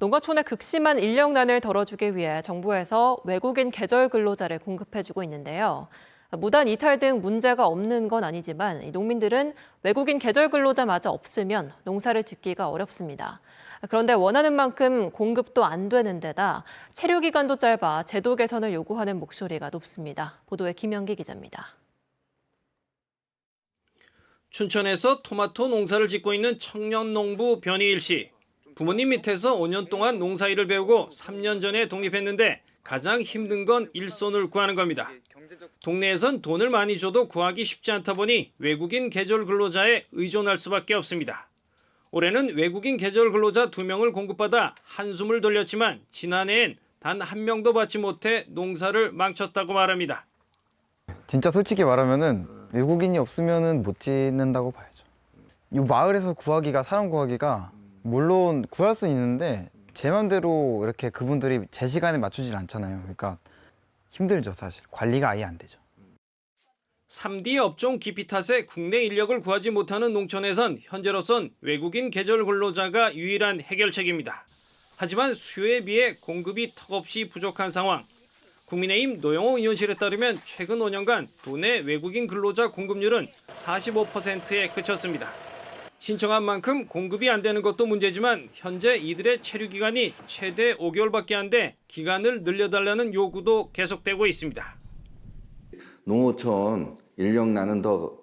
농가촌의 극심한 인력난을 덜어주기 위해 정부에서 외국인 계절 근로자를 공급해주고 있는데요. 무단 이탈 등 문제가 없는 건 아니지만 이 농민들은 외국인 계절 근로자마저 없으면 농사를 짓기가 어렵습니다. 그런데 원하는 만큼 공급도 안 되는 데다 체류 기간도 짧아 제도 개선을 요구하는 목소리가 높습니다. 보도에 김영기 기자입니다. 춘천에서 토마토 농사를 짓고 있는 청년 농부 변희일 씨. 부모님 밑에서 5년 동안 농사일을 배우고 3년 전에 독립했는데 가장 힘든 건 일손을 구하는 겁니다. 동네에선 돈을 많이 줘도 구하기 쉽지 않다 보니 외국인 계절 근로자에 의존할 수밖에 없습니다. 올해는 외국인 계절 근로자 2명을 공급받아 한숨을 돌렸지만 지난해엔 단 한 명도 받지 못해 농사를 망쳤다고 말합니다. 진짜 솔직히 말하면은 외국인이 없으면은 못 짓는다고 봐야죠. 이 마을에서 구하기가 사람 구하기가 물론 구할 수 있는데 제 맘대로 이렇게 그분들이 제 시간에 맞추진 않잖아요. 그러니까 힘들죠 사실. 관리가 아예 안 되죠. 3D 업종 기피 탓에 국내 인력을 구하지 못하는 농촌에선 현재로선 외국인 계절 근로자가 유일한 해결책입니다. 하지만 수요에 비해 공급이 턱없이 부족한 상황. 국민의힘 노영호 의원실에 따르면 최근 5년간 도내 외국인 근로자 공급률은 45%에 그쳤습니다. 신청한 만큼 공급이 안 되는 것도 문제지만 현재 이들의 체류 기간이 최대 5개월밖에 안 돼 기간을 늘려달라는 요구도 계속되고 있습니다. 농어촌 인력난은 더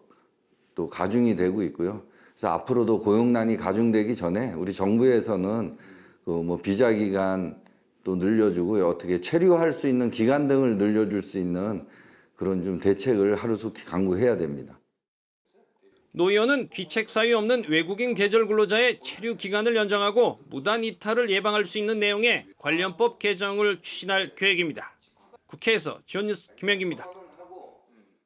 또 가중이 되고 있고요. 그래서 앞으로도 고용난이 가중되기 전에 우리 정부에서는 그 뭐 비자 기간 또 늘려주고 어떻게 체류할 수 있는 기간 등을 늘려줄 수 있는 그런 좀 대책을 하루속히 강구해야 됩니다. 노 의원은 귀책 사유 없는 외국인 계절 근로자의 체류 기간을 연장하고 무단 이탈을 예방할 수 있는 내용의 관련법 개정을 추진할 계획입니다. 국회에서 지원 뉴스 김영기입니다.